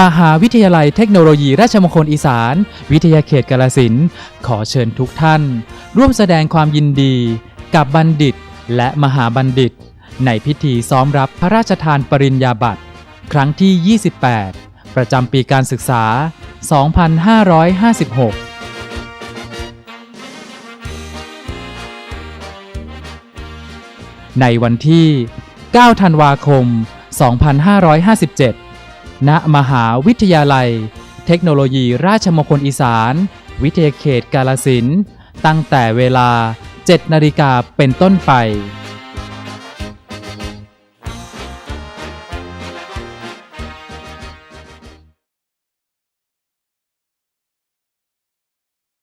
มหาวิทยาลัยเทคโนโลยีราชมงคลอีสาน วิทยาเขตกาลสินขอเชิญทุกท่าน ร่วมแสดงความยินดี กับบัณฑิต และมหาบัณฑิต ในพิธีซ้อมรับพระราชทานปริญญาบัตร ครั้งที่ 28 ประจำปีการศึกษา 2556ในวันที่ 9 ธันวาคม 2557 ณมหาวิทยาลัย เทคโนโลยีราชมงคลอีสาน วิทยาเขตกาลสินตั้งแต่เวลา 7 นาฬิกาเป็นต้นไป